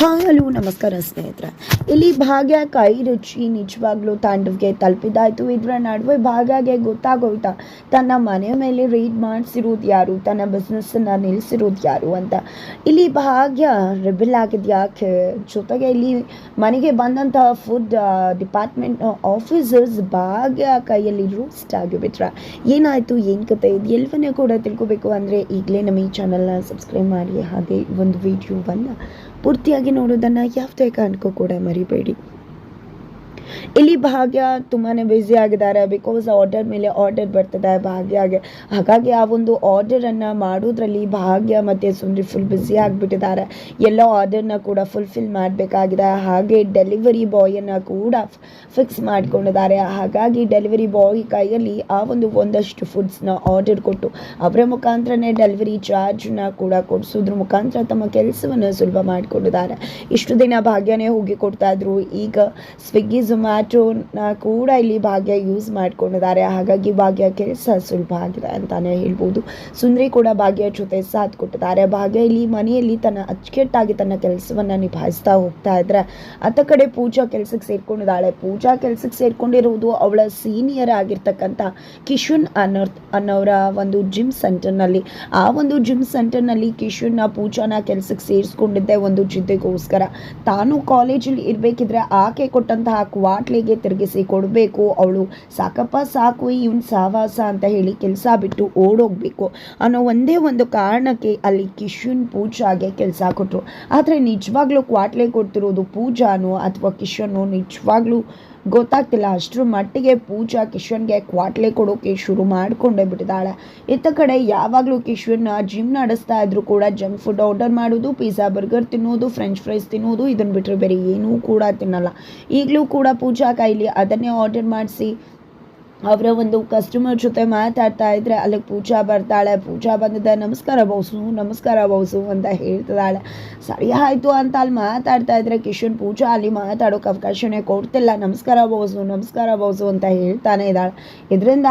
Hello, ನಮಸ್ಕಾರ ಸ್ನೇಹಿತರೆ. ಇಲ್ಲಿ ಭಾಗ್ಯ ಕೈ ರುಚಿ ನಿಜವಾಗ್ಲೂ ತಾಂಡವ್ಗೆ ತಲುಪಿದಾಯ್ತು. ಇದರ ನಡುವೆ ಭಾಗ್ಯಗೆ ಗೊತ್ತಾಗೋಯ್ತಾ, ತನ್ನ ಮನೆ ಮೇಲೆ ರೀಡ್ ಮಾಡಿಸಿರೋದು ಯಾರು? ತನ್ನ ಬಿಸ್ನೆಸ್ಸನ್ನು ನಿಲ್ಲಿಸಿರೋದು ಯಾರು ಅಂತ. ಇಲ್ಲಿ ಭಾಗ್ಯ ರೆಬೆಲ್ ಆಗಿದ್ಯಾಕೆ ಜೊತೆಗೆ ಇಲ್ಲಿ ಮನೆಗೆ ಬಂದಂಥ ಫುಡ್ ಡಿಪಾರ್ಟ್ಮೆಂಟ್ ಆಫೀಸರ್ಸ್ ಭಾಗ್ಯ ಕೈಯಲ್ಲಿ ರೂಸ್ಟ್ ಆಗಿಬಿಟ್ರ ಏನಾಯಿತು? ಏನು ಕತೆ? ಇದು ಎಲ್ಲವನ್ನೂ ಕೂಡ ತಿಳ್ಕೊಬೇಕು ಅಂದರೆ ಈಗಲೇ ನಮ್ಮ ಈ ಚಾನಲ್ನ ಸಬ್ಸ್ಕ್ರೈಬ್ ಮಾಡಿ. ಹಾಗೆ ಒಂದು ವಿಡಿಯೋವನ್ನು ಪೂರ್ತಿಯಾಗಿ ನೋಡೋದನ್ನು ಯಾವುದೇ ಕಾರಣಕ್ಕೂ ಕೂಡ ಮರಿಬೇಡಿ. ಇಲ್ಲಿ ಭಾಗ್ಯ ತುಂಬಾ ಬ್ಯುಸಿ ಆಗಿದ್ದಾರೆ. ಬಿಕಾಸ್ ಆರ್ಡರ್ ಮೇಲೆ ಆರ್ಡರ್ ಬರ್ತದೆ ಭಾಗ್ಯಗೆ ಹಾಗಾಗಿ ಆ ಒಂದು ಆರ್ಡರನ್ನು ಮಾಡೋದ್ರಲ್ಲಿ ಭಾಗ್ಯ ಮತ್ತು ಸುಂದ್ರಿ ಫುಲ್ ಬ್ಯುಸಿ ಆಗಿಬಿಟ್ಟಿದ್ದಾರೆ. ಎಲ್ಲ ಆರ್ಡರ್ನ ಕೂಡ ಫುಲ್ಫಿಲ್ ಮಾಡಬೇಕಾಗಿದೆ. ಹಾಗೆ ಡೆಲಿವರಿ ಬಾಯನ್ನು ಕೂಡ ಫಿಕ್ಸ್ ಮಾಡ್ಕೊಂಡಿದ್ದಾರೆ. ಹಾಗಾಗಿ ಡೆಲಿವರಿ ಬಾಯ್ ಕೈಯಲ್ಲಿ ಆ ಒಂದು ಒಂದಷ್ಟು ಫುಡ್ಸ್ನ ಆರ್ಡರ್ ಕೊಟ್ಟು ಅವರ ಮುಖಾಂತರನೇ ಡೆಲಿವರಿ ಚಾರ್ಜ್ನ ಕೂಡ ಕೊಡಿಸೋದ್ರ. ಮುಖಾಂತರ ತಮ್ಮ ಕೆಲಸವನ್ನು ಸುಲಭ ಮಾಡಿಕೊಂಡಿದ್ದಾರೆ. ಇಷ್ಟು ದಿನ ಭಾಗ್ಯನೇ ಹೋಗಿ ಕೊಡ್ತಾ ಇದ್ರು. ಈಗ ಸ್ವಿಗ್ಗಿ ಝೊಮ್ಯಾಟೋನ ಕೂಡ ಇಲ್ಲಿ ಭಾಗ್ಯ ಯೂಸ್ ಮಾಡ್ಕೊಂಡಿದ್ದಾರೆ. ಹಾಗಾಗಿ ಭಾಗ್ಯ ಕೆಲಸ ಸುಲಭ ಆಗಿದೆ ಅಂತಾನೆ ಹೇಳ್ಬೋದು. ಸುಂದ್ರಿ ಕೂಡ ಭಾಗ್ಯ ಜೊತೆ ಸಾಥ್ ಕೊಟ್ಟಿದ್ದಾರೆ. ಭಾಗ್ಯ ಇಲ್ಲಿ ಮನೆಯಲ್ಲಿ ತನ್ನ ಅಚ್ಚುಕಟ್ಟಾಗಿ ತನ್ನ ಕೆಲಸವನ್ನ ನಿಭಾಯಿಸ್ತಾ ಹೋಗ್ತಾ ಇದ್ರೆ ಅತ್ತ ಕಡೆ ಪೂಜಾ ಕೆಲಸಕ್ಕೆ ಸೇರ್ಕೊಂಡಿದ್ದಾಳೆ. ಪೂಜಾ ಕೆಲಸಕ್ಕೆ ಸೇರ್ಕೊಂಡಿರುವುದು ಅವಳ ಸೀನಿಯರ್ ಆಗಿರ್ತಕ್ಕಂಥ ಕಿಶುನ್ ಅನರ್ ಅನ್ನೋರ ಒಂದು ಜಿಮ್ ಸೆಂಟರ್ನಲ್ಲಿ ಆ ಒಂದು ಜಿಮ್ ಸೆಂಟರ್ನಲ್ಲಿ ಕಿಶುನ್ನ ಪೂಜಾನ ಕೆಲಸಕ್ಕೆ ಸೇರಿಸ್ಕೊಂಡಿದ್ದೆ ಒಂದು ಜಿದ್ದೆಗೋಸ್ಕರ. ತಾನು ಕಾಲೇಜಲ್ಲಿ ಇರಬೇಕಿದ್ರೆ ಆಕೆ ಕೊಟ್ಟಂತಹ ಕ್ವಾಟ್ಲಿಗೆ ತಿರುಗಿಸಿ ಕೊಡಬೇಕು. ಅವಳು, ಸಾಕಪ್ಪ, ಸಾಕು, ಇವನ್ ಸಾವಾಸ ಅಂತ ಹೇಳಿ ಕೆಲಸ ಬಿಟ್ಟು ಓಡೋಗ್ಬೇಕು. ಅನ್ನೋ ಒಂದೇ ಒಂದು ಕಾರಣಕ್ಕೆ ಅಲ್ಲಿ ಕಿಶುನ್ ಪೂಜಾಗೆ ಕೆಲಸ ಕೊಟ್ಟರು ಆದರೆ ನಿಜವಾಗ್ಲೂ ಕ್ವಾಟ್ಲೆ ಕೊಡ್ತಿರೋದು ಪೂಜಾನೋ ಅಥವಾ ಕಿಶನೋ ನಿಜವಾಗ್ಲೂ ಗೊತ್ತಾಗ್ತಿಲ್ಲ. ಅಷ್ಟರ ಮಟ್ಟಿಗೆ ಪೂಜಾ ಕಿಶನ್ಗೆ ಕ್ವಾಟ್ಲೆ ಕೊಡೋಕೆ ಶುರು ಮಾಡ್ಕೊಂಡೆ ಬಿಟ್ಟಿದ್ದಾಳೆ. ಇತ್ತ ಕಡೆ ಯಾವಾಗಲೂ ಕಿಶನ್ ಜಿಮ್ ನಡೆಸ್ತಾ ಇದ್ರು ಕೂಡ ಜಂಕ್ ಫುಡ್ ಆರ್ಡರ್ ಮಾಡೋದು ಪಿಜ್ಜಾ ಬರ್ಗರ್ ತಿನ್ನೋದು ಫ್ರೆಂಚ್ ಫ್ರೈಸ್ ತಿನ್ನೋದು ಇದನ್ನು ಬಿಟ್ಟರೆ ಬೇರೆ ಏನೂ ಕೂಡ ತಿನ್ನಲ್ಲ. ಈಗಲೂ ಕೂಡ ಪೂಜಾ ಕೈಲಿ ಅದನ್ನೇ ಆರ್ಡರ್ ಮಾಡಿಸಿ ಅವರ ಒಂದು ಕಸ್ಟಮರ್ ಜೊತೆ ಮಾತಾಡ್ತಾ ಇದ್ರೆ ಅಲ್ಲಿಗೆ ಪೂಜಾ ಬರ್ತಾಳೆ. ಪೂಜಾ ಬಂದಿದೆ ನಮಸ್ಕಾರ ಬೌಸು ನಮಸ್ಕಾರ ಬೌಸು ಅಂತ ಹೇಳ್ತಿದ್ದಾಳೆ. ಸರಿ ಆಯಿತು ಅಂತ ಅಲ್ಲಿ ಮಾತಾಡ್ತಾ ಇದ್ರೆ ಕಿಶನ್ ಪೂಜಾ ಅಲ್ಲಿ ಮಾತಾಡೋಕೆ ಅವಕಾಶನೇ ಕೊಡ್ತಿಲ್ಲ. ನಮಸ್ಕಾರ ಬೌಸು ನಮಸ್ಕಾರ ಬೌಸು ಅಂತ ಹೇಳ್ತಾನೆ ಇದ್ದಾಳೆ. ಇದರಿಂದ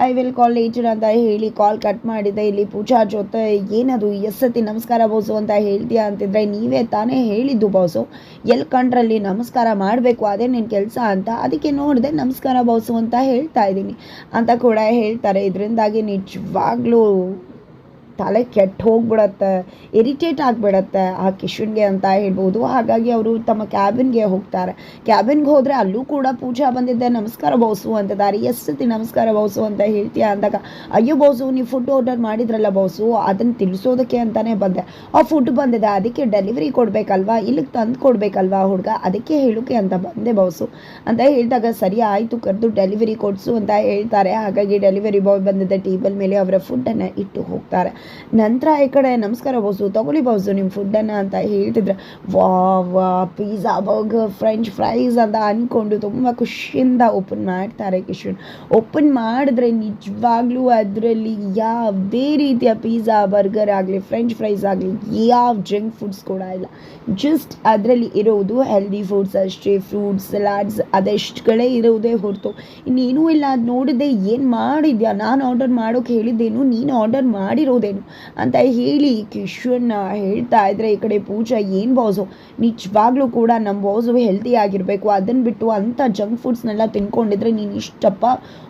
ಐ ವಿಲ್ ಕಾಲ್ ಲೇಟರ್ ಅಂತ ಹೇಳಿ ಕಾಲ್ ಕಟ್ ಮಾಡಿದೆ. ಇಲ್ಲಿ ಪೂಜಾ ಜೊತೆ, ಏನದು ಎಸ್ಸತಿ ನಮಸ್ಕಾರ ಬೌಸು ಅಂತ ಹೇಳ್ತೀಯಾ ಅಂತಿದ್ರೆ, ನೀವೇ ತಾನೇ ಹೇಳಿದ್ದು ಬೌಸು. ಎಲ್ಲಿ ಕಂಡ್ರಲ್ಲಿ ನಮಸ್ಕಾರ ಮಾಡಬೇಕು, ಅದೇ ನಿನ್ನ ಕೆಲಸ ಅಂತ. ಅದಕ್ಕೆ ನೋಡಿದೆ, ನಮಸ್ಕಾರ ಬೌಸು ಅಂತ ಹೇಳ್ತಾ ಇದ್ದೀನಿ ಅಂತ ಕೂಡ ಹೇಳ್ತಾರೆ. ಇದರಿಂದಾಗಿ ನಿಜವಾಗ್ಲೂ ತಲೆ ಕೆಟ್ಟು ಹೋಗ್ಬಿಡತ್ತೆ, ಇರಿಟೇಟ್ ಆಗಿಬಿಡತ್ತೆ ಆ ಕಿಶುನ್ಗೆ ಅಂತ ಹೇಳ್ಬೋದು. ಹಾಗಾಗಿ ಅವರು ತಮ್ಮ ಕ್ಯಾಬಿನ್ಗೆ ಹೋಗ್ತಾರೆ. ಕ್ಯಾಬಿನ್ಗೆ ಹೋದರೆ ಅಲ್ಲೂ ಕೂಡ ಪೂಜಾ ಬಂದಿದ್ದೆ. ನಮಸ್ಕಾರ ಬೌಸು ಅಂತ ದಾರಿ. ಎಷ್ಟು ಸತಿ ನಮಸ್ಕಾರ ಬೌಸು ಅಂತ ಹೇಳ್ತೀಯ ಅಂದಾಗ, ಅಯ್ಯೋ ಬೌಸು, ನೀವು ಫುಡ್ ಆರ್ಡರ್ ಮಾಡಿದ್ರಲ್ಲ ಬೌಸು, ಅದನ್ನು ತಿಳಿಸೋದಕ್ಕೆ ಅಂತಲೇ ಬಂದೆ. ಆ ಫುಡ್ ಬಂದಿದೆ, ಅದಕ್ಕೆ ಡೆಲಿವರಿ ಕೊಡಬೇಕಲ್ವಾ? ಇಲ್ಲಿಗೆ ತಂದು ಕೊಡಬೇಕಲ್ವಾ ಹುಡುಗ? ಅದಕ್ಕೆ ಹೇಳುಕೆ ಅಂತ ಬಂದೆ ಬೌಸು. ಅಂತ ಹೇಳಿದಾಗ, ಸರಿ ಆಯಿತು, ಕರೆದು ಡೆಲಿವರಿ ಕೊಡಿಸು ಅಂತ ಹೇಳ್ತಾರೆ. ಹಾಗಾಗಿ ಡೆಲಿವರಿ ಬಾಯ್ ಬಂದಿದ್ದ ಟೇಬಲ್ ಮೇಲೆ ಅವರ ಫುಡ್ಡನ್ನು ಇಟ್ಟು ಹೋಗ್ತಾರೆ. ನಂತರ ಈ ಕಡೆ ನಮಸ್ಕಾರ ಬೌಸು, ತಗೊಳ್ಳಿ ಬೌಸು ನಿಮ್ಮ ಫುಡ್ಡನ್ನು ಅಂತ ಹೇಳ್ತಿದ್ರೆ. ವಾ ವಾ ಪಿಜ್ಜಾ ಬರ್ಗರ್ ಫ್ರೆಂಚ್ ಫ್ರೈಸ್ ಅಂತ ಅಂದ್ಕೊಂಡು ತುಂಬ ಖುಷಿಯಿಂದ ಓಪನ್ ಮಾಡ್ತಾರೆ ಕಿಶನ್ ಓಪನ್ ಮಾಡಿದ್ರೆ ನಿಜವಾಗ್ಲೂ ಅದರಲ್ಲಿ ಯಾವುದೇ ರೀತಿಯ ಪಿಜ್ಜಾ ಬರ್ಗರ್ ಆಗಲಿ ಫ್ರೆಂಚ್ ಫ್ರೈಸ್ ಆಗಲಿ, ಯಾವ ಜಂಕ್ ಫುಡ್ಸ್ ಕೂಡ ಇಲ್ಲ. ಜಸ್ಟ್ ಅದರಲ್ಲಿ ಇರೋದು ಹೆಲ್ದಿ ಫುಡ್ಸ್ ಅಷ್ಟೇ ಫ್ರೂಟ್ಸ್ ಸಲಾಡ್ಸ್ ಅದೆಷ್ಟುಗಳೇ ಇರೋದೇ ಹೊರತು ಇನ್ನೇನೂ ಇಲ್ಲ. ಅದು ನೋಡಿದೆ ಏನು ಮಾಡಿದ್ಯಾ? ನಾನು ಆರ್ಡರ್ ಮಾಡೋಕೆ ಹೇಳಿದ್ದೇನು, ನೀನು ಆರ್ಡರ್ ಮಾಡಿರೋದೇನು ಅಂತ ಹೇಳಿ ಕಿಶನ್ ಹೇಳ್ತಾ ಇದ್ರೆ ಈ ಕಡೆ ಪೂಜಾ, ಏನು ಬಾಸು? ನಿಜವಾಗ್ಲೂ ಕೂಡ ನಮ್ಮ ಬಾಸು ಹೆಲ್ತಿ ಆಗಿರಬೇಕು. ಅದನ್ನ ಬಿಟ್ಟು ಅಂಥ ಜಂಕ್ ಫುಡ್ಸ್ನೆಲ್ಲ ತಿನ್ಕೊಂಡಿದ್ರೆ ನೀನು ಇಷ್ಟಪ್ಪ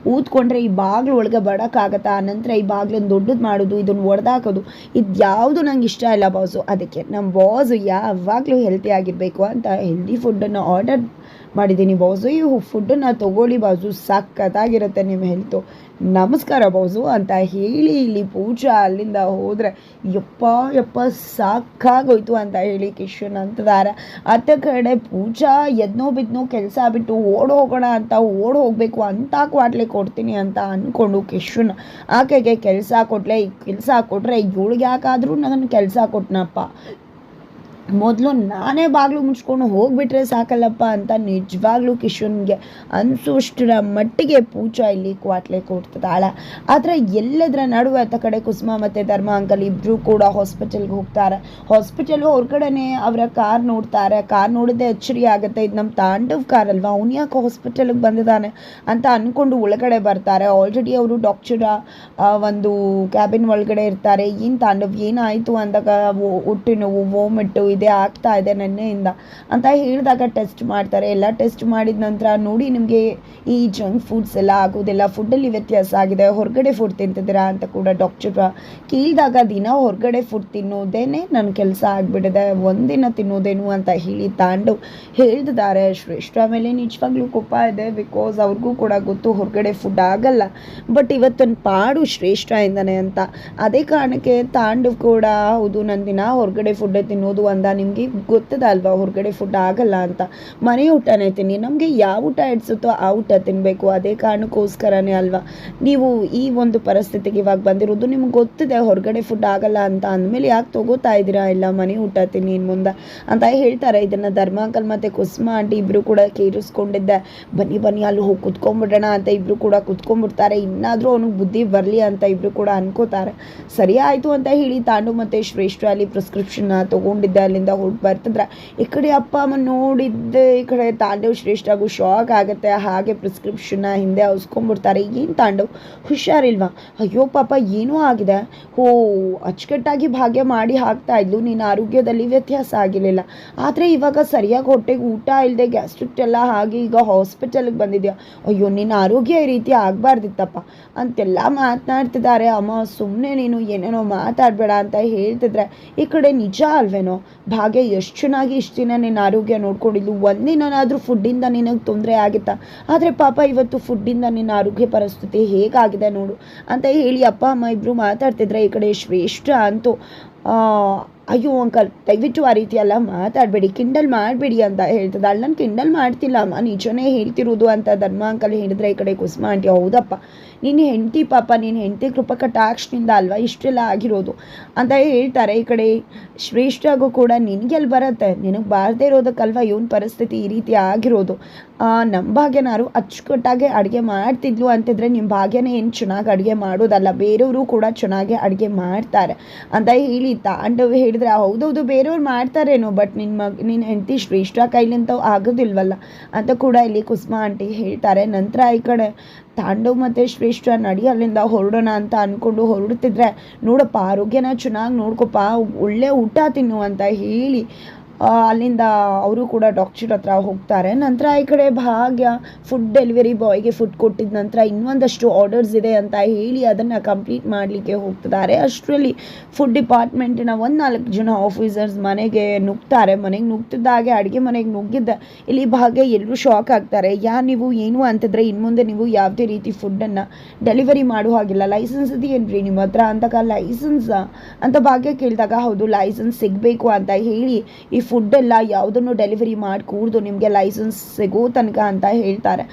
ಊದ್ಕೊಂಡ್ರೆ ಈ ಬಾಗಿಲು ಒಳಗೆ ಬಡೋಕ್ಕಾಗತ್ತಾ? ನಂತರ ಈ ಬಾಗಿಲನ್ನು ದೊಡ್ಡದು ಮಾಡೋದು ಇದನ್ನು ಒಡೆದಾಕೋದು ಇದು ಯಾವುದು ನಂಗೆ ಇಷ್ಟ ಇಲ್ಲ ಬಾಸು. ಅದಕ್ಕೆ ನಮ್ಮ ಬಾಸು ಯಾವಾಗಲೂ ಹೆಲ್ತಿ ಆಗಿರಬೇಕು ಅಂತ ಹೆಲ್ದಿ ಫುಡ್ಡನ್ನು ಆರ್ಡರ್ ಮಾಡಿದ್ದೀನಿ ಬಾಸು. ಈ ಫುಡ್ಡನ್ನು ತೊಗೊಳ್ಳಿ ಬಾಜು, ಸಖತ್ತಾಗಿರುತ್ತೆ ನಿಮ್ಮ ಹೆಲ್ತು. ನಮಸ್ಕಾರ ಬಾಸು ಅಂತ ಹೇಳಿ ಇಲ್ಲಿ ಪೂಜಾ ಅಲ್ಲಿಂದ ಹೋದರೆ, ಯಪ್ಪ ಯಪ್ಪ, ಸಾಕಾಗೋಯ್ತು ಅಂತ ಹೇಳಿ ಕಿಶನ್ ಅಂತಿದ್ದಾರೆ. ಅತ್ತ ಕಡೆ ಪೂಜಾ ಎದ್ನೋ ಬಿದ್ನೋ ಕೆಲಸ ಬಿಟ್ಟು ಓಡ್ ಹೋಗೋಣ ಅಂತ, ಓಡ್ ಹೋಗಬೇಕು ಅಂತ ಕ್ವಾಟ್ಲೆ ಕೊಡ್ತೀನಿ ಅಂತ ಅಂದ್ಕೊಂಡು ಕಿಶನ್ ಆಕೆಗೆ ಕೆಲಸ ಕೊಟ್ಲೆ, ಕೆಲಸ ಕೊಟ್ಟರೆ ಇವಳಿಗೆ ಯಾಕಾದರೂ ನನ್ನ ಕೆಲಸ ಕೊಟ್ಟನಪ್ಪ ಮೊದಲು ನಾನೇ ಬಾಗಿಲು ಮುಚ್ಕೊಂಡು ಹೋಗಿಬಿಟ್ರೆ ಸಾಕಲ್ಲಪ್ಪ ಅಂತ ನಿಜವಾಗ್ಲೂ ಕಿಶನ್ಗೆ ಅನಿಸೋಷ್ಟರ ಮಟ್ಟಿಗೆ ಪೂಜಾ ಇಲ್ಲಿ ಕ್ವಾಟ್ಲೆ ಕೊಡ್ತಿದ್ದಾಳೆ. ಆದರೆ ಎಲ್ಲದರ ನಡುವೆ ಆತ ಕಡೆ ಕುಸುಮ ಮತ್ತು ಧರ್ಮ ಅಂಕಲ್ ಇಬ್ಬರು ಕೂಡ ಹಾಸ್ಪಿಟಲ್ಗೆ ಹೋಗ್ತಾರೆ. ಹಾಸ್ಪಿಟಲ್ಗೂ ಹೊರಗಡೆನೇ ಅವರ ಕಾರ್ ನೋಡ್ತಾರೆ. ಕಾರ್ ನೋಡಿದ್ರೆ ಅಚ್ಚರಿ ಆಗುತ್ತೆ. ಇದು ನಮ್ಮ ತಾಂಡವ್ ಕಾರ್ ಅಲ್ವಾ? ಅವ್ನು ಯಾಕೆ ಹಾಸ್ಪಿಟಲ್ಗೆ ಬಂದಿದ್ದಾನೆ ಅಂತ ಅಂದ್ಕೊಂಡು ಒಳಗಡೆ ಬರ್ತಾರೆ. ಆಲ್ರೆಡಿ ಅವರು ಡಾಕ್ಟರ ಒಂದು ಕ್ಯಾಬಿನ್ ಒಳಗಡೆ ಇರ್ತಾರೆ. ಏನು ತಾಂಡವ್? ಏನಾಯಿತು ಅಂದಾಗ ಹೊಟ್ಟೆ ನೋವು ವೋಮಿಟ್ಟು ಇದೇ, ಆಗ್ತಾ ಇದೆ ನೆನ್ನೆಯಿಂದ ಅಂತ ಹೇಳಿದಾಗ ಟೆಸ್ಟ್ ಮಾಡ್ತಾರೆ. ಎಲ್ಲ ಟೆಸ್ಟ್ ಮಾಡಿದ ನಂತರ ನೋಡಿ ನಿಮಗೆ ಈ ಜಂಕ್ ಫುಡ್ಸ್ ಎಲ್ಲ ಆಗೋದೆಲ್ಲ ಫುಡ್ಡಲ್ಲಿ ವ್ಯತ್ಯಾಸ ಆಗಿದೆ, ಹೊರಗಡೆ ಫುಡ್ ತಿಂತಿದ್ದೀರಾ ಅಂತ ಕೂಡ ಡಾಕ್ಟರ್ ಕೇಳಿದಾಗ ದಿನ ಹೊರಗಡೆ ಫುಡ್ ತಿನ್ನೋದೇನೆ ನನ್ನ ಕೆಲಸ ಆಗಿಬಿಟ್ಟಿದೆ, ಒಂದಿನ ತಿನ್ನೋದೇನು ಅಂತ ಹೇಳಿ ತಾಂಡು ಹೇಳ್ತಿದ್ದಾರೆ. ಶ್ರೇಷ್ಠ ಆಮೇಲೆ ನಿಜವಾಗ್ಲೂ ಕೋಪ ಇದೆ ಬಿಕಾಸ್ ಅವ್ರಿಗೂ ಕೂಡ ಗೊತ್ತು ಹೊರಗಡೆ ಫುಡ್ ಆಗಲ್ಲ. ಬಟ್ ಇವತ್ತೊಂದು ಪಾಡು ಶ್ರೇಷ್ಠ ಇಂದಾನೆ ಅಂತ. ಅದೇ ಕಾರಣಕ್ಕೆ ತಾಂಡು ಕೂಡ ಹೌದು ನನ್ನ ದಿನ ಹೊರಗಡೆ ಫುಡ್ ತಿನ್ನೋದು ಅಂದ ನಿಮಗೆ ಗೊತ್ತದ ಅಲ್ವಾ ಹೊರಗಡೆ ಫುಡ್ ಆಗಲ್ಲ ಅಂತ? ಮನೆ ಊಟನೇ ತಿನ್ನಿ. ನಮಗೆ ಯಾವ ಊಟ ಇಡ್ಸುತ್ತೋ ಆ ಊಟ ತಿನ್ನಬೇಕು ಅದೇ ಕಾರಣಕ್ಕೋಸ್ಕರನೇ ಅಲ್ವಾ? ನೀವು ಈ ಒಂದು ಪರಿಸ್ಥಿತಿಗೆ ಇವಾಗ ಬಂದಿರೋದು ನಿಮ್ಗೆ ಗೊತ್ತಿದೆ ಹೊರಗಡೆ ಫುಡ್ ಆಗಲ್ಲ ಅಂತ ಅಂದಮೇಲೆ ಯಾಕೆ ತಗೋತಾ ಇದ್ದೀರಾ? ಇಲ್ಲ ಮನೆ ಊಟ ತಿನ್ನಿ ಇನ್ನು ಮುಂದೆ ಅಂತ ಹೇಳ್ತಾರೆ. ಇದನ್ನು ಧರ್ಮಾಂಕಲ್ ಮತ್ತು ಕುಸುಮ ಆಂಟಿ ಇಬ್ಬರು ಕೂಡ ಕೇಳಿಸ್ಕೊಂಡಿದ್ದೆ. ಬನ್ನಿ ಬನ್ನಿ, ಅಲ್ಲಿ ಹೋಗಿ ಕುತ್ಕೊಂಡ್ಬಿಡೋಣ ಅಂತ ಇಬ್ಬರು ಕೂಡ ಕುತ್ಕೊಂಡ್ಬಿಡ್ತಾರೆ. ಇನ್ನಾದರೂ ಅವನಿಗೆ ಬುದ್ಧಿ ಬರಲಿ ಅಂತ ಇಬ್ಬರು ಕೂಡ ಅನ್ಕೋತಾರೆ. ಸರಿ ಆಯಿತು ಅಂತ ಹೇಳಿ ತಾಂಡು ಮತ್ತು ಶ್ರೇಷ್ಠ ಅಲ್ಲಿ ಪ್ರಿಸ್ಕ್ರಿಪ್ಷನ್ನ ತೊಗೊಂಡಿದ್ದೆ ಅಲ್ಲಿಂದ ಹೊರಟು ಬರ್ತಿದ್ರೆ ಈ ಕಡೆ ಅಪ್ಪ ಅಮ್ಮ ನೋಡಿದ್ದೆ ಈ ಕಡೆ ತಾಂಡವ್ ಆಗು ಶಾಕ್ ಆಗುತ್ತೆ. ಹಾಗೆ ಪ್ರಿಸ್ಕ್ರಿಪ್ಷನ್ನ ಹಿಂದೆ ಹೌಸ್ಕೊಂಡ್ಬಿಡ್ತಾರೆ ಏನು ತಾಂಡವ್? ಹುಷಾರಿಲ್ವಾ? ಅಯ್ಯೋ ಪಾಪ, ಏನೂ ಆಗಿದೆ. ಓ ಅಚ್ಚುಕಟ್ಟಾಗಿ ಭಾಗ್ಯ ಮಾಡಿ ಹಾಕ್ತಾ ಇದ್ಲು. ನಿನ್ನ ಆರೋಗ್ಯದಲ್ಲಿ ವ್ಯತ್ಯಾಸ ಆಗಿರಲಿಲ್ಲ. ಆದರೆ ಇವಾಗ ಸರಿಯಾಗಿ ಹೊಟ್ಟೆಗೆ ಊಟ ಇಲ್ಲದೆ ಗ್ಯಾಸ್ಟ್ರಿಕ್ಟ್ ಎಲ್ಲ ಹಾಗೆ ಈಗ ಹಾಸ್ಪಿಟಲ್ಗೆ ಬಂದಿದ್ಯಾ? ಅಯ್ಯೋ, ನಿನ್ನ ಆರೋಗ್ಯ ಈ ರೀತಿ ಆಗಬಾರ್ದಿತ್ತಪ್ಪ. ಅಂತೆಲ್ಲ ಮಾತನಾಡ್ತಿದ್ದಾರೆ. ಅಮ್ಮ ಸುಮ್ಮನೆ ನೀನು ಏನೇನೋ ಮಾತಾಡಬೇಡ ಅಂತ ಹೇಳ್ತಿದ್ರೆ ಈ ಕಡೆ ನಿಜ ಅಲ್ವೇನೋ? ಭಾಗ್ಯ ಎಷ್ಟು ಚೆನ್ನಾಗಿ ಇಷ್ಟು ದಿನ ನಿನ್ನ ಆರೋಗ್ಯ ನೋಡ್ಕೊಂಡಿದ್ಲು. ಒಂದಿನಾದರೂ ಫುಡ್ಡಿಂದ ನಿನಗೆ ತೊಂದರೆ ಆಗಿತ್ತಾ? ಆದರೆ ಪಾಪ ಇವತ್ತು ಫುಡ್ಡಿಂದ ನಿನ್ನ ಆರೋಗ್ಯ ಪರಿಸ್ಥಿತಿ ಹೇಗಾಗಿದೆ ನೋಡು? ಅಂತ ಹೇಳಿ ಅಪ್ಪ, ಅಮ್ಮ ಇಬ್ಬರು ಮಾತಾಡ್ತಿದ್ರೆ ಈ ಕಡೆ ಶ್ರೇಷ್ಠ ಅಂತೂ ಅಯ್ಯೋ ಅಂಕಲ್, ದಯವಿಟ್ಟು ಆ ರೀತಿ ಎಲ್ಲ ಮಾತಾಡಬೇಡಿ. ಕಿಂಡಲ್ ಮಾಡಬೇಡಿ ಅಂತ ಹೇಳ್ತದೆ. ಅಲ್ಲಿ ನಾನು ಕಿಂಡಲ್ ಮಾಡ್ತಿಲ್ಲ ಅಮ್ಮ. ನಿಜನೇ ಹೇಳ್ತಿರೋದು ಅಂತ ಧರ್ಮ ಅಂಕಲ್ ಹೇಳಿದ್ರೆ ಈ ಕಡೆ ಕುಸುಮ ಆಂಟಿ, ಹೌದಪ್ಪ. ನಿನ್ನ ಹೆಂಡತಿ ಪಾಪ ನಿನ್ನ ಹೆಂಡತಿ ಕೃಪ ಕಟಾಕ್ಷನಿಂದ ಅಲ್ವಾ ಇಷ್ಟೆಲ್ಲ ಆಗಿರೋದು? ಅಂತ ಹೇಳ್ತಾರೆ ಈ ಕಡೆ. ಶ್ರೇಷ್ಠಾಗೂ ಕೂಡ ನಿನಗೆಲ್ಲಿ ಬರುತ್ತೆ. ನಿನಗೆ ಬಾರದೇ ಇರೋದಕ್ಕಲ್ವಾ? ಇವನ್ ಪರಿಸ್ಥಿತಿ ಈ ರೀತಿ ಆಗಿರೋದು. ನಮ್ಮ ಭಾಗ್ಯನಾರು ಅಚ್ಚುಕಟ್ಟಾಗಿ ಅಡುಗೆ ಮಾಡ್ತಿದ್ಲು ಅಂತಿದ್ರೆ ನಿಮ್ಮ ಭಾಗ್ಯನೇ ಏನು ಚೆನ್ನಾಗಿ ಅಡುಗೆ ಮಾಡೋದಲ್ಲ, ಬೇರೆಯವರು ಕೂಡ ಚೆನ್ನಾಗಿ ಅಡುಗೆ ಮಾಡ್ತಾರೆ ಅಂತ ಹೇಳಿ ತಾಂಡವ್ ಹೇಳಿದ್ರೆ, ಹೌದೌದು ಬೇರೆಯವ್ರು ಮಾಡ್ತಾರೇನೋ ಬಟ್ ನಿನ್ನ ಮಗ ನಿನ್ನ ಹೆಂಡತಿ ಶ್ರೇಷ್ಠ ಕೈಲಿಂತ ಆಗೋದಿಲ್ವಲ್ಲ ಅಂತ ಕೂಡ ಇಲ್ಲಿ ಕುಸುಮ ಆಂಟಿ ಹೇಳ್ತಾರೆ. ನಂತರ ಈ ಕಡೆ ತಾಂಡವ್ ಮತ್ತು ಶ್ರೇಷ್ಠ ನಡಿ ಅಲ್ಲಿಂದ ಹೊರಡೋಣ ಅಂತ ಅಂದ್ಕೊಂಡು ಹೊರಡ್ತಿದ್ರೆ, ನೋಡಪ್ಪ ಆರೋಗ್ಯನ ಚೆನ್ನಾಗಿ ನೋಡ್ಕೊಪ್ಪ, ಒಳ್ಳೆ ಊಟ ತಿನ್ನು ಅಂತ ಹೇಳಿ ಅಲ್ಲಿಂದ ಅವರು ಕೂಡ ಡಾಕ್ಟರ್ ಹತ್ರ ಹೋಗ್ತಾರೆ. ನಂತರ ಈ ಕಡೆ ಭಾಗ್ಯ ಫುಡ್ ಡೆಲಿವರಿ ಬಾಯ್ಗೆ ಫುಡ್ ಕೊಟ್ಟಿದ ನಂತರ ಇನ್ನೊಂದಷ್ಟು ಆರ್ಡರ್ಸ್ ಇದೆ ಅಂತ ಹೇಳಿ ಅದನ್ನು ಕಂಪ್ಲೀಟ್ ಮಾಡಲಿಕ್ಕೆ ಹೋಗ್ತಿದ್ದಾರೆ. ಅಷ್ಟರಲ್ಲಿ ಫುಡ್ ಡಿಪಾರ್ಟ್ಮೆಂಟಿನ ಒಂದು ನಾಲ್ಕು ಜನ ಆಫೀಸರ್ಸ್ ಮನೆಗೆ ನುಗ್ತಾರೆ. ಮನೆಗೆ ನುಗ್ತಿದ್ದಾಗೆ ಅಡುಗೆ ಮನೆಗೆ ನುಗ್ಗಿದ್ದ. ಇಲ್ಲಿ ಭಾಗ್ಯ ಎಲ್ಲರೂ ಶಾಕ್ ಆಗ್ತಾರೆ. ಯಾ ನೀವು? ಏನು? ಅಂತಿದ್ರೆ ಇನ್ನು ಮುಂದೆ ನೀವು ಯಾವುದೇ ರೀತಿ ಫುಡ್ಡನ್ನು ಡೆಲಿವರಿ ಮಾಡೋ ಹಾಗಿಲ್ಲ. ಲೈಸೆನ್ಸ್ ಇದೆಯೇನ್ರಿ ನಿಮ್ಮ ಹತ್ರ? ಅಂತಕ ಲೈಸೆನ್ಸ್ ಅಂತ ಭಾಗ್ಯ ಕೇಳಿದಾಗ, ಹೌದು ಲೈಸೆನ್ಸ್ ಸಿಗಬೇಕು ಅಂತ ಹೇಳಿ ಈ ಫುಡ್ಡೆಲ್ಲ ಯಾವುದನ್ನು ಡೆಲಿವರಿ ಮಾಡಿ ಕೂಡ್ದು ನಿಮಗೆ ಲೈಸೆನ್ಸ್ ಸಿಗೋ ತನಕ ಅಂತ ಹೇಳ್ತಾರೆ.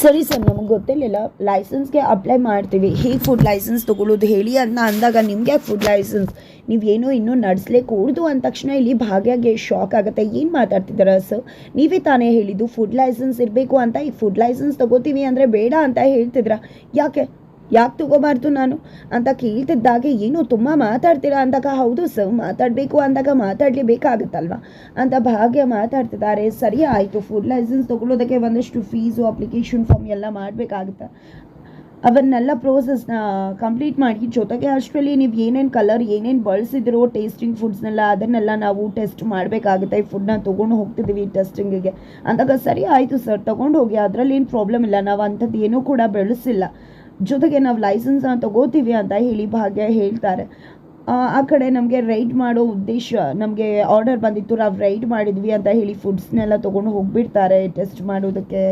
ಸರಿ ಸರ್, ನಮಗೆ ಗೊತ್ತಿರಲಿಲ್ಲ. ಲೈಸೆನ್ಸ್ಗೆ ಅಪ್ಲೈ ಮಾಡ್ತೀವಿ. ಹೇಗೆ ಫುಡ್ ಲೈಸೆನ್ಸ್ ತೊಗೊಳ್ಳೋದು ಹೇಳಿ ಅಂತ ಅಂದಾಗ ನಿಮಗೆ ಫುಡ್ ಲೈಸೆನ್ಸ್? ನೀವೇನೋ ಇನ್ನೂ ನಡೆಸಲೇ ಕೂಡ್ದು ಅಂದ ತಕ್ಷಣ ಇಲ್ಲಿ ಭಾಗ್ಯಗೆ ಶಾಕ್ ಆಗುತ್ತೆ. ಏನು ಮಾತಾಡ್ತಿದ್ದಾರೆ ಸರ್? ನೀವೇ ತಾನೇ ಹೇಳಿದ್ದು ಫುಡ್ ಲೈಸೆನ್ಸ್ ಇರಬೇಕು ಅಂತ. ಈ ಫುಡ್ ಲೈಸೆನ್ಸ್ ತೊಗೋತೀವಿ ಅಂದರೆ ಬೇಡ ಅಂತ ಹೇಳ್ತಿದ್ರ ಯಾಕೆ? ಯಾಕೆ ತಗೋಬಾರ್ದು ನಾನು? ಅಂತ ಕೇಳ್ತಿದ್ದಾಗೆ ಏನು ತುಂಬ ಮಾತಾಡ್ತೀರಾ ಅಂದಾಗ, ಹೌದು ಸರ್, ಮಾತಾಡಬೇಕು ಅಂದಾಗ ಮಾತಾಡಲೇಬೇಕಾಗುತ್ತಲ್ವ? ಅಂತ ಭಾಗ್ಯ ಮಾತಾಡ್ತಿದ್ದಾರೆ. ಸರಿ ಆಯಿತು ಫುಡ್ ಲೈಸೆನ್ಸ್ ತೊಗೊಳೋದಕ್ಕೆ ಒಂದಷ್ಟು ಫೀಸು ಅಪ್ಲಿಕೇಶನ್ ಫಾರ್ಮ್ ಎಲ್ಲ ಮಾಡಬೇಕಾಗುತ್ತೆ. ಅವನ್ನೆಲ್ಲ ಪ್ರೋಸೆಸ್ನ ಕಂಪ್ಲೀಟ್ ಮಾಡಿ, ಜೊತೆಗೆ ಅಷ್ಟರಲ್ಲಿ ನೀವು ಏನೇನು ಕಲರ್ ಏನೇನು ಬಳಸಿದಿರೋ ಟೇಸ್ಟಿಂಗ್ ಫುಡ್ಸ್ನೆಲ್ಲ ಅದನ್ನೆಲ್ಲ ನಾವು ಟೆಸ್ಟ್ ಮಾಡಬೇಕಾಗುತ್ತೆ. ಈ ಫುಡ್ನ ತೊಗೊಂಡು ಹೋಗ್ತಿದ್ದೀವಿ ಟೆಸ್ಟಿಂಗಿಗೆ ಅಂದಾಗ ಸರಿ ಆಯಿತು ಸರ್, ತೊಗೊಂಡು ಹೋಗಿ. ಅದರಲ್ಲಿ ಏನು ಪ್ರಾಬ್ಲಮ್ ಇಲ್ಲ. ನಾವು ಅಂಥದ್ದು ಏನೂ ಕೂಡ ಬೆಳೆಸಿಲ್ಲ. ಜೊತೆಗೆ ನಾವು ಲೈಸೆನ್ಸ್ನ ತಗೋತೀವಿ ಅಂತ ಹೇಳಿ ಭಾಗ್ಯ ಹೇಳ್ತಾರೆ. ಆ ಆ ಕಡೆ ನಮಗೆ ರೈಡ್ ಮಾಡೋ ಉದ್ದೇಶ, ನಮಗೆ ಆರ್ಡರ್ ಬಂದಿತ್ತು, ನಾವು ರೈಡ್ ಮಾಡಿದ್ವಿ ಅಂತ ಹೇಳಿ ಫುಡ್ಸ್ನೆಲ್ಲ ತೊಗೊಂಡು ಹೋಗಿಬಿಡ್ತಾರೆ ಟೆಸ್ಟ್ ಮಾಡೋದಕ್ಕೆ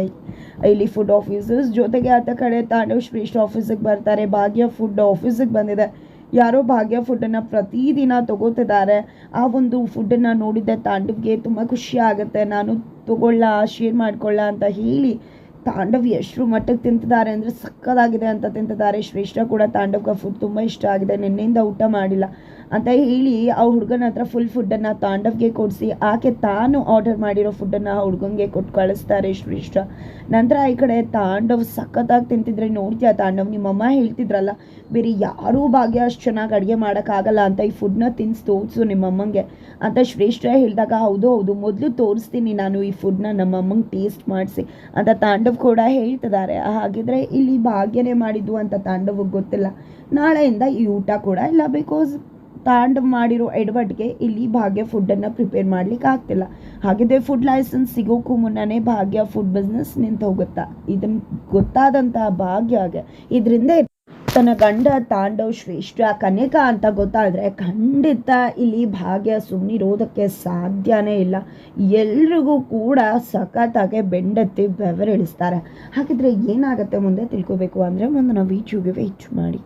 ಇಲ್ಲಿ ಫುಡ್ ಆಫೀಸರ್ಸ್ ಜೊತೆಗೆ ಆತ ಕಡೆ ತಾಂಡವ್ ಶ್ರೇಷ್ಠ ಆಫೀಸಿಗೆ ಬರ್ತಾರೆ, ಭಾಗ್ಯ ಫುಡ್ ಆಫೀಸಿಗೆ ಬಂದಿದೆ. ಯಾರೋ ಭಾಗ್ಯ ಫುಡ್ಡನ್ನು ಪ್ರತಿದಿನ ತಗೋತಿದ್ದಾರೆ. ಆ ಒಂದು ಫುಡ್ಡನ್ನು ನೋಡಿದ್ದೆ, ತಾಂಡವ್ಗೆ ತುಂಬ ಖುಷಿ ಆಗುತ್ತೆ. ನಾನು ತಗೊಳ್ಳ ಶೇರ್ ಮಾಡ್ಕೊಳ್ಳ ಅಂತ ಹೇಳಿ ತಾಂಡವ್ ಎಷ್ಟು ಮಟ್ಟಕ್ಕೆ ತಿಂತಿದ್ದಾರೆ ಅಂದರೆ ಸಕ್ಕದಾಗಿದೆ ಅಂತ ತಿಂತಿದ್ದಾರೆ. ಶ್ರೇಷ್ಠ ಕೂಡ ತಾಂಡವ್ಗೆ ಫುಡ್ ತುಂಬ ಇಷ್ಟ ಆಗಿದೆ. ನಿನ್ನೆಯಿಂದ ಊಟ ಮಾಡಿಲ್ಲ. ಅಂತ ಹೇಳಿ ಆ ಹುಡುಗನ ಹತ್ರ ಫುಲ್ ಫುಡ್ಡನ್ನು ತಾಂಡವ್ಗೆ ಕೊಡಿಸಿ, ಆಕೆ ತಾನು ಆರ್ಡರ್ ಮಾಡಿರೋ ಫುಡ್ಡನ್ನು ಆ ಹುಡುಗಂಗೆ ಕೊಟ್ಟು ಕಳಿಸ್ತಾರೆ ಶ್ರೇಷ್ಠ ನಂತರ ಈ ಕಡೆ ತಾಂಡವ್ ಸಖತ್ತಾಗಿ ತಿಂತಿದ್ರೆ ನೋಡ್ತೀಯ ತಾಂಡವ್? ನಿಮ್ಮಮ್ಮ ಹೇಳ್ತಿದ್ರಲ್ಲ, ಬೇರೆ ಯಾರೂ ಭಾಗ್ಯ ಅಷ್ಟು ಚೆನ್ನಾಗಿ ಅಡುಗೆ ಮಾಡೋಕ್ಕಾಗಲ್ಲ ಅಂತ ಈ ಫುಡ್ನ ತಿನ್ಸಿ ತೋರಿಸು ನಿಮ್ಮಮ್ಮಂಗೆ ಅಂತ ಶ್ರೇಷ್ಠ ಹೇಳಿದಾಗ, ಹೌದು ಹೌದು, ಮೊದಲು ತೋರಿಸ್ತೀನಿ ನಾನು ಈ ಫುಡ್ನ ನಮ್ಮಮ್ಮಂಗೆ ಟೇಸ್ಟ್ ಮಾಡಿಸಿ ಅಂತ ತಾಂಡವ್ ಕೂಡ ಹೇಳ್ತಿದ್ದಾರೆ. ಹಾಗಿದ್ರೆ ಇಲ್ಲಿ ಭಾಗ್ಯನೇ ಮಾಡಿದ್ದು ಅಂತ ತಾಂಡವ್ಗೆ ಗೊತ್ತಿಲ್ಲ. ನಾಳೆಯಿಂದ ಈ ಊಟ ಕೂಡ ಇಲ್ಲ ಬಿಕಾಸ್ ತಾಂಡವ್ ಮಾಡಿರೋ ಎಡ್ವರ್ಡ್ಗೆ ಇಲ್ಲಿ ಭಾಗ್ಯ ಫುಡ್ಡನ್ನು ಪ್ರಿಪೇರ್ ಮಾಡ್ಲಿಕ್ಕೆ ಆಗ್ತಿಲ್ಲ. ಹಾಗಿದ್ರೆ ಫುಡ್ ಲೈಸೆನ್ಸ್ ಸಿಗೋಕ್ಕೂ ಮುನ್ನನೇ ಭಾಗ್ಯ ಫುಡ್ ಬಿಸ್ನೆಸ್ ನಿಂತು ಹೋಗುತ್ತಾ? ಇದನ್ನು ಗೊತ್ತಾದಂತಹ ಭಾಗ್ಯಗೆ ಇದರಿಂದ ತನ್ನ ಗಂಡ ತಾಂಡವ್ ಶ್ರೇಷ್ಠ ಕನೇಕ ಅಂತ ಗೊತ್ತಾದರೆ ಖಂಡಿತ ಇಲ್ಲಿ ಭಾಗ್ಯ ಸುಮ್ಮನಿರೋದಕ್ಕೆ ಸಾಧ್ಯನೇ ಇಲ್ಲ. ಎಲ್ರಿಗೂ ಕೂಡ ಸಖತ್ತಾಗೆ ಬೆಂಡೆತ್ತಿ ಬೆವರಿಳಿಸ್ತಾರೆ. ಹಾಗಿದ್ರೆ ಏನಾಗುತ್ತೆ ಮುಂದೆ ತಿಳ್ಕೊಬೇಕು ಅಂದರೆ ಮುಂದಿನ ಈಚುಗೆ ವೆಯ್ಟ್ ಮಾಡಿ.